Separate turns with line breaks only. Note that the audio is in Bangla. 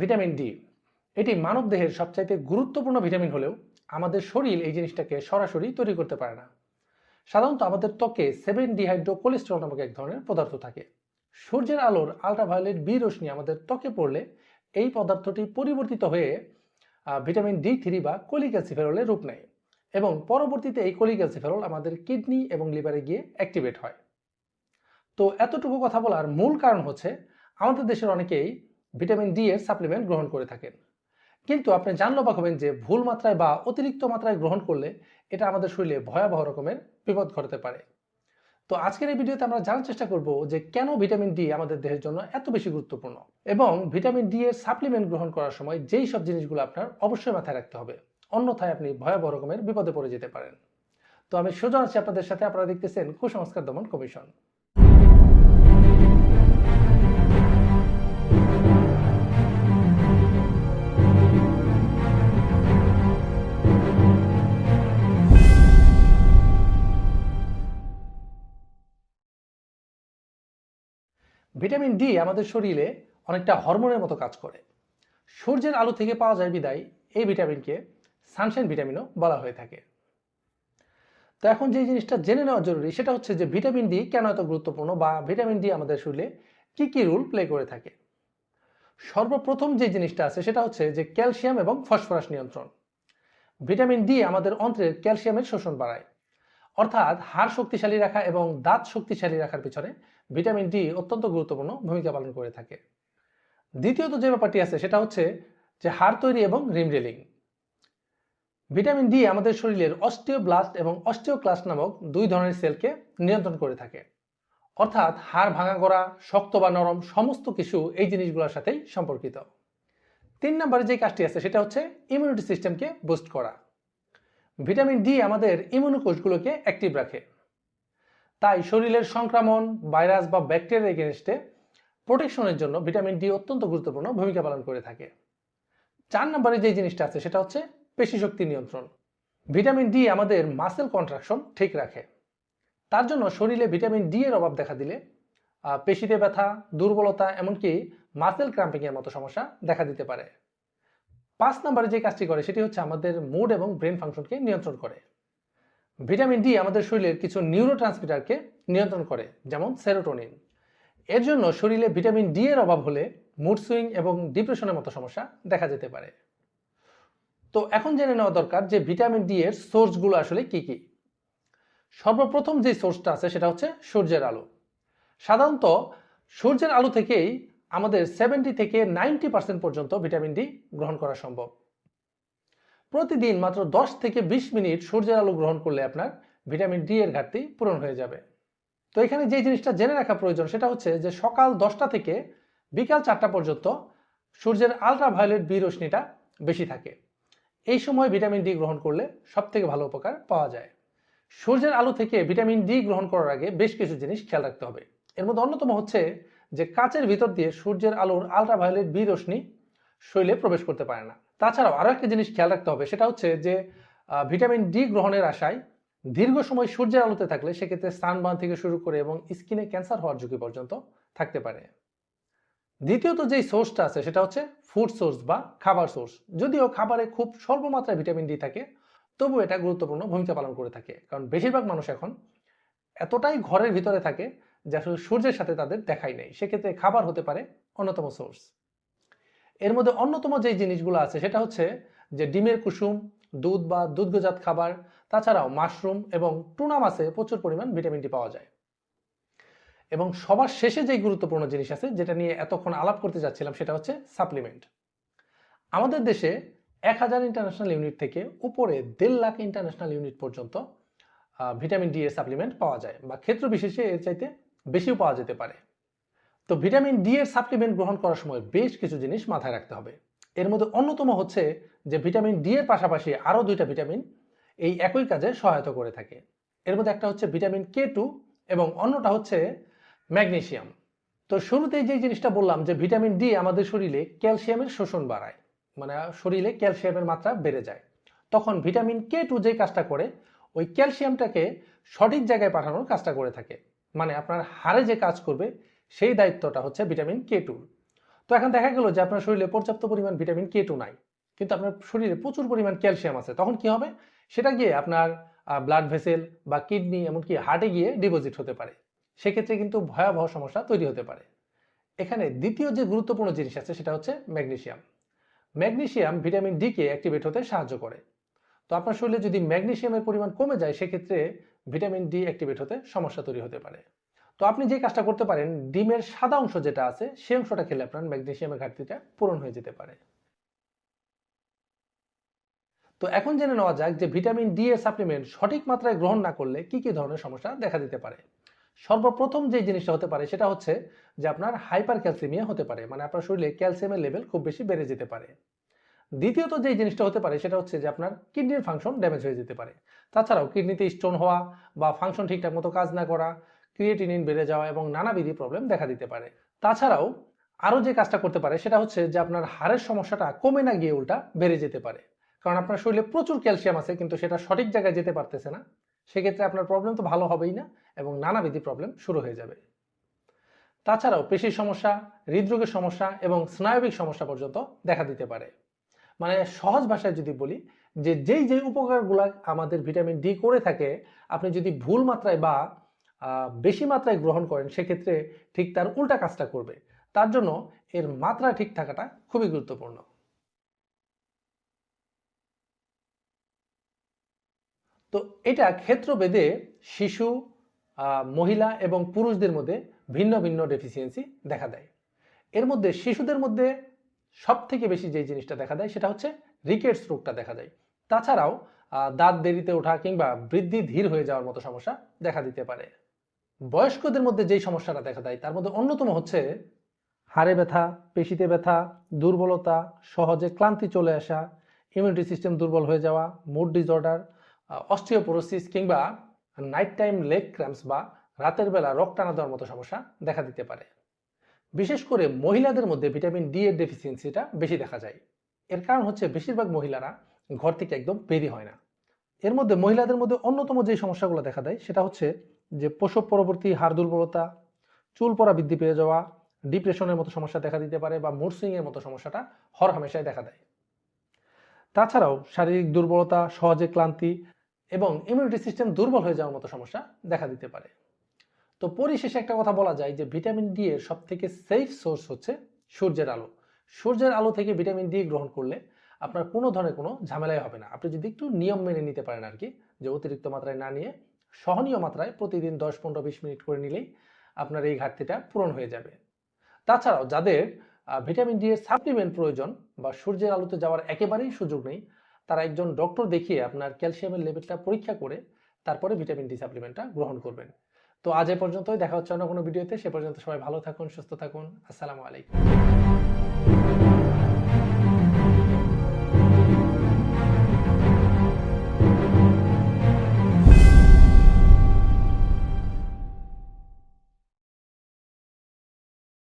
Vitamin D. এটি মানব দেহের সবচাইতে গুরুত্বপূর্ণ ভিটামিন হলেও আমাদের শরীর এই জিনিসটাকে সরাসরি তৈরি করতে পারে না। সাধারণত আমাদের ত্বকে সেভেন ডিহাইড্রো কোলেস্টেরল নামক এক ধরনের পদার্থ থাকে। সূর্যের আলোর আলট্রাভায়োলেট বি রশ্মি আমাদের ত্বকে পড়লে এই পদার্থটি পরিবর্তিত হয়ে ভিটামিন ডি থ্রি বা কলিক্যালসিফেরলে রূপ নেয় এবং পরবর্তীতে এই কলিক্যালসিফেরল আমাদের কিডনি এবং লিভারে গিয়ে অ্যাক্টিভেট হয়। তো এতটুকু কথা বলার মূল কারণ হচ্ছে, আমাদের দেশের অনেকেই ভিটামিন ডি এর সাপ্লিমেন্ট গ্রহণ করে থাকেন। কিন্তু আপনি জানলে অবাক হবেন যে ভুল মাত্রায় বা অতিরিক্ত মাত্রায় গ্রহণ করলে এটা আমাদের শরীরে ভয়াবহ রকমের বিপদ ঘটাতে পারে। তো আজকের এই ভিডিওতে আমরা জানার চেষ্টা করব যে কেন ভিটামিন ডি আমাদের দেহের জন্য এত বেশি গুরুত্বপূর্ণ এবং ভিটামিন ডি এর সাপ্লিমেন্ট গ্রহণ করার সময় যেই সব জিনিসগুলো আপনার অবশ্যই মাথায় রাখতে হবে, অন্যথায় আপনি ভয়াবহ রকমের বিপদে পড়ে যেতে পারেন। তো আমি সুজন আছি আপনাদের সাথে, আপনারা দেখতেছেন কুসংস্কার দমন কমিশন। ভিটামিন ডি আমাদের শরীরে অনেকটা হরমোনের মতো কাজ করে। সূর্যের আলো থেকে পাওয়া যায় বিদায় এই ভিটামিনকে সানশাইন ভিটামিনও বলা হয়ে থাকে। তো এখন যে জিনিসটা জেনে নেওয়া জরুরি সেটা হচ্ছে যে ভিটামিন ডি কেন এত গুরুত্বপূর্ণ বা ভিটামিন ডি আমাদের শরীরে কি কি রোল প্লে করে থাকে? সর্বপ্রথম যে জিনিসটা আছে সেটা হচ্ছে যে ক্যালসিয়াম এবং ফসফরাস নিয়ন্ত্রণ। ভিটামিন ডি আমাদের অন্ত্রের ক্যালসিয়ামের শোষণ বাড়ায়। অর্থাৎ হাড় শক্তিশালী রাখা এবং দাঁত শক্তিশালী রাখার পিছনে ভিটামিন ডি অত্যন্ত গুরুত্বপূর্ণ ভূমিকা পালন করে থাকে। দ্বিতীয়ত যে ব্যাপারটি আছে, সেটা হচ্ছে যে হাড় তৈরি এবং রিমডেলিং ভিটামিন ডি আমাদের শরীরের অস্টিওব্লাস্ট এবং অস্টিওক্লাস্ট নামক দুই ধরনের সেলকে নিয়ন্ত্রণ করে থাকে। অর্থাৎ হাড় ভাঙা করা, শক্ত বা নরম সমস্ত কিছু এই জিনিসগুলোর সাথেই সম্পর্কিত। তিন নম্বরে যে কাজটি আছে, সেটা হচ্ছে ইমিউনিটি সিস্টেমকে বুস্ট করা। ভিটামিন ডি আমাদের ইমিউনো কোষগুলোকে অ্যাক্টিভ রাখে। তাই শরীরের সংক্রমণ, ভাইরাস বা ব্যাকটেরিয়া এগেনস্টে প্রোটেকশনের জন্য ভিটামিন ডি অত্যন্ত গুরুত্বপূর্ণ ভূমিকা পালন করে থাকে। চার নম্বরে যে জিনিসটা আছে সেটা হচ্ছে পেশি শক্তি নিয়ন্ত্রণ। ভিটামিন ডি আমাদের মাসেল কন্ট্রাকশন ঠিক রাখে। তার জন্য শরীরে ভিটামিন ডি এর অভাব দেখা দিলে পেশিতে ব্যথা, দুর্বলতা, এমনকি মাসেল ক্রাম্পিং এর মতো সমস্যা দেখা দিতে পারে। পাঁচ নম্বরে যে কাজটি করে, সেটি হচ্ছে আমাদের মুড এবং ব্রেন ফাংশনকে নিয়ন্ত্রণ করে। ভিটামিন ডি আমাদের শরীরের কিছু নিউরো ট্রান্সমিটারকে নিয়ন্ত্রণ করে, যেমন সেরোটোনিন এর জন্য শরীরে ভিটামিন ডি এর অভাব হলে মুড সুইং এবং ডিপ্রেশনের মতো সমস্যা দেখা যেতে পারে। তো এখন জেনে নেওয়া দরকার যে ভিটামিন ডি এর সোর্সগুলো আসলে কি কি। সর্বপ্রথম যে সোর্সটা আছে, সেটা হচ্ছে সূর্যের আলো। সাধারণত সূর্যের আলো থেকেই আমাদের সেভেন্টি থেকে নাইনটি পার্সেন্ট পর্যন্ত ভিটামিন ডি গ্রহণ করা সম্ভব। প্রতিদিন মাত্র দশ থেকে বিশ মিনিট সূর্যের আলো গ্রহণ করলে আপনার ভিটামিন ডি এর ঘাটতি পূরণ হয়ে যাবে। তো এখানে যে জিনিসটা জেনে রাখা প্রয়োজন সেটা হচ্ছে যে সকাল দশটা থেকে বিকাল চারটা পর্যন্ত সূর্যের আলট্রাভায়োলেট বি রশ্মিটা বেশি থাকে। এই সময় ভিটামিন ডি গ্রহণ করলে সব থেকে ভালো উপকার পাওয়া যায়। সূর্যের আলো থেকে ভিটামিন ডি গ্রহণ করার আগে বেশ কিছু জিনিস খেয়াল রাখতে হবে। এর মধ্যে অন্যতম হচ্ছে যে কাচের ভিতর দিয়ে সূর্যের আলোর আলট্রাভায়োলেট বি রশ্মি শরীরে প্রবেশ করতে পারে না। তাছাড়াও আরও একটা জিনিস খেয়াল রাখতে হবে, সেটা হচ্ছে যে ভিটামিন ডি গ্রহণের আশায় দীর্ঘ সময় সূর্যের আলোতে থাকলে সেক্ষেত্রে সানবার্ন থেকে শুরু করে এবং স্কিনে ক্যান্সার হওয়ার ঝুঁকি পর্যন্ত থাকতে পারে। দ্বিতীয়ত যেই সোর্সটা আছে, সেটা হচ্ছে ফুড সোর্স বা খাবার সোর্স যদিও খাবারে খুব স্বল্প মাত্রায় ভিটামিন ডি থাকে তবু এটা গুরুত্বপূর্ণ ভূমিকা পালন করে থাকে। কারণ বেশিরভাগ মানুষ এখন এতটাই ঘরের ভিতরে থাকে যে আসলে সূর্যের সাথে তাদের দেখাই নেই। সেক্ষেত্রে খাবার হতে পারে অন্যতম সোর্স এর মধ্যে অন্যতম যে জিনিসগুলো আছে, সেটা হচ্ছে যে ডিমের কুসুম, দুধ বা দুগ্ধজাত খাবার, তাছাড়াও মাশরুম এবং টুনা মাছে প্রচুর পরিমাণ ভিটামিন ডি পাওয়া যায়। এবং সবার শেষে যে গুরুত্বপূর্ণ জিনিস আছে, যেটা নিয়ে এতক্ষণ আলাপ করতে যাচ্ছিলাম, সেটা হচ্ছে সাপ্লিমেন্ট আমাদের দেশে এক হাজার ইন্টারন্যাশনাল ইউনিট থেকে উপরে দেড় লাখ ইন্টারন্যাশনাল ইউনিট পর্যন্ত ভিটামিন ডি এর সাপ্লিমেন্ট পাওয়া যায় বা ক্ষেত্র বিশেষে এর চাইতে বেশিও পাওয়া যেতে পারে। তো ভিটামিন ডি এর সাপ্লিমেন্ট গ্রহণ করার সময় বেশ কিছু জিনিস মাথায় রাখতে হবে। এর মধ্যে অন্যতম হচ্ছে যে ভিটামিন ডি এর পাশাপাশি আরও দুইটা ভিটামিন এই একই কাজে সহায়তা করে থাকে। এর মধ্যে একটা হচ্ছে ভিটামিন কে টু এবং অন্যটা হচ্ছে ম্যাগনেশিয়াম তো শুরুতেই যে জিনিসটা বললাম যে ভিটামিন ডি আমাদের শরীরে ক্যালসিয়ামের শোষণ বাড়ায় মানে শরীরে ক্যালসিয়ামের মাত্রা বেড়ে যায়। তখন ভিটামিন কে টু যে কাজটা করে, ওই ক্যালসিয়ামটাকে সঠিক জায়গায় পাঠানোর কাজটা করে থাকে। মানে আপনার হাড়ে যে কাজ করবে, সেই দায়িত্বটা হচ্ছে ভিটামিন কে টুর তো এখন দেখা গেল যে আপনার শরীরে পর্যাপ্ত পরিমাণ ভিটামিন কে টু নাই, কিন্তু আপনার শরীরে প্রচুর পরিমাণ ক্যালসিয়াম আছে। তখন কি হবে? সেটা গিয়ে আপনার ব্লাড ভেসেল বা কিডনি এমনকি হার্টে গিয়ে ডিপোজিট হতে পারে। সেক্ষেত্রে কিন্তু ভয়াবহ সমস্যা তৈরি হতে পারে। এখানে দ্বিতীয় যে গুরুত্বপূর্ণ জিনিস আছে, সেটা হচ্ছে ম্যাগনেসিয়াম। ম্যাগনেসিয়াম ভিটামিন ডি কে অ্যাক্টিভেট হতে সাহায্য করে। তো আপনার শরীরে যদি ম্যাগনেসিয়ামের পরিমাণ কমে যায়, সেক্ষেত্রে ভিটামিন ডি অ্যাক্টিভেট হতে সমস্যা তৈরি হতে পারে। তো আপনি যে কাজটা করতে পারেন, ডিমের সাদা অংশ যেটা আছে সেই অংশটা খেলে আপনার ম্যাগনেসিয়ামের ঘাটতিটা পূরণ হয়ে যেতে পারে। তো এখন জেনে নেওয়া যাক যে ভিটামিন ডি এর সাপ্লিমেন্ট সঠিক মাত্রায় গ্রহণ না করলে কি কি ধরনের সমস্যা দেখা দিতে পারে। সর্বপ্রথম যে জিনিসটা হতে পারে, সেটা হচ্ছে যে আপনার হাইপার ক্যালসিমিয়া হতে পারে মানে আপনার শরীরে ক্যালসিয়ামের লেভেল খুব বেশি বেড়ে যেতে পারে। দ্বিতীয়ত যে জিনিসটা হতে পারে সেটা হচ্ছে যে আপনার কিডনির ফাংশন ড্যামেজ হয়ে যেতে পারে। তাছাড়াও কিডনিতে স্টোন হওয়া বা ফাংশন ঠিকঠাক মতো কাজ না করা ক্রিয়েটিনিন বেড়ে যাওয়া এবং নানাবিধি প্রবলেম দেখা দিতে পারে। তাছাড়াও আরও যে কাজটা করতে পারে সেটা হচ্ছে যে আপনার হাড়ের সমস্যাটা কমে না গিয়ে উল্টা বেড়ে যেতে পারে। কারণ আপনার শরীরে প্রচুর ক্যালসিয়াম আছে কিন্তু সেটা সঠিক জায়গায় যেতে পারতেছে না। সেক্ষেত্রে আপনার প্রবলেম তো ভালো হবেই না এবং নানাবিধি প্রবলেম শুরু হয়ে যাবে। তাছাড়াও পেশির সমস্যা, হৃদরোগের সমস্যা এবং স্নায়বিক সমস্যা পর্যন্ত দেখা দিতে পারে। মানে সহজ ভাষায় যদি বলি, যে যেই যেই উপকারগুলো আমাদের ভিটামিন ডি করে থাকে, আপনি যদি ভুল মাত্রায় বা বেশি মাত্রায় গ্রহণ করেন, সেক্ষেত্রে ঠিক তার উল্টা কাজটা করবে। তার জন্য এর মাত্রা ঠিক থাকাটা খুবই গুরুত্বপূর্ণ। তো এটা ক্ষেত্রভেদে শিশু মহিলা এবং পুরুষদের মধ্যে ভিন্ন ভিন্ন ডেফিসিয়েন্সি দেখা দেয়। এর মধ্যে শিশুদের মধ্যে সব থেকে বেশি যে জিনিসটা দেখা দেয় সেটা হচ্ছে রিকেটস রোগটা দেখা যায় তাছাড়াও দাঁত দেরিতে ওঠা কিংবা বৃদ্ধি ধীর হয়ে যাওয়ার মতো সমস্যা দেখা দিতে পারে। বয়স্কদের মধ্যে যেই সমস্যাটা দেখা দেয়, তার মধ্যে অন্যতম হচ্ছে হাড়ে ব্যথা, পেশিতে ব্যথা, দুর্বলতা, সহজে ক্লান্তি চলে আসা ইমিউনিটি সিস্টেম দুর্বল হয়ে যাওয়া মুড ডিসঅর্ডার অস্টিওপোরোসিস কিংবা নাইট টাইম লেগ ক্র্যাম্পস বা রাতের বেলা রক টানা দেওয়ার মতো সমস্যা দেখা দিতে পারে। বিশেষ করে মহিলাদের মধ্যে ভিটামিন ডি এর ডেফিসিয়েন্সিটা বেশি দেখা যায়। এর কারণ হচ্ছে বেশিরভাগ মহিলারা ঘর থেকে একদম বেরি হয় না। এর মধ্যে মহিলাদের মধ্যে অন্যতম যে সমস্যাগুলো দেখা দেয় সেটা হচ্ছে যে প্রসব পরবর্তী হাড় দুর্বলতা, চুল পড়া বৃদ্ধি পেয়ে যাওয়া, ডিপ্রেশনের মতো সমস্যা দেখা দিতে পারে বা মুরসিং এর মতো সমস্যাটা হর হামেশায় দেখা দেয়। তাছাড়াও শারীরিক দুর্বলতা, সহজে ক্লান্তি এবং ইমিউনিটি সিস্টেম দুর্বল হয়ে যাওয়ার মতো সমস্যা দেখা দিতে পারে। তো পরিশেষে একটা কথা বলা যায় যে ভিটামিন ডি এর সব থেকে সেফ সোর্স হচ্ছে সূর্যের আলো। সূর্যের আলো থেকে ভিটামিন ডি গ্রহণ করলে আপনার কোনো ধরনের কোনো ঝামেলাই হবে না। আপনি যদি একটু নিয়ম মেনে নিতে পারেন আর কি, যে অতিরিক্ত মাত্রায় না নিয়ে সহনীয় মাত্রায় প্রতিদিন দশ, পনেরো, বিশ মিনিট করে নিলেই আপনার এই ঘাটতিটা পূরণ হয়ে যাবে। তাছাড়াও যাদের ভিটামিন ডি এর সাপ্লিমেন্ট প্রয়োজন বা সূর্যের আলোতে যাওয়ার একেবারেই সুযোগ নেই, তারা একজন ডক্টর দেখিয়ে আপনার ক্যালসিয়ামের লেভেলটা পরীক্ষা করে তারপরে ভিটামিন ডি সাপ্লিমেন্টটা গ্রহণ করবেন। তো আজ এ পর্যন্তই, দেখা হচ্ছে অন্য কোনো ভিডিওতে। সে পর্যন্ত সবাই ভালো থাকুন, সুস্থ থাকুন। আসসালামু আলাইকুম।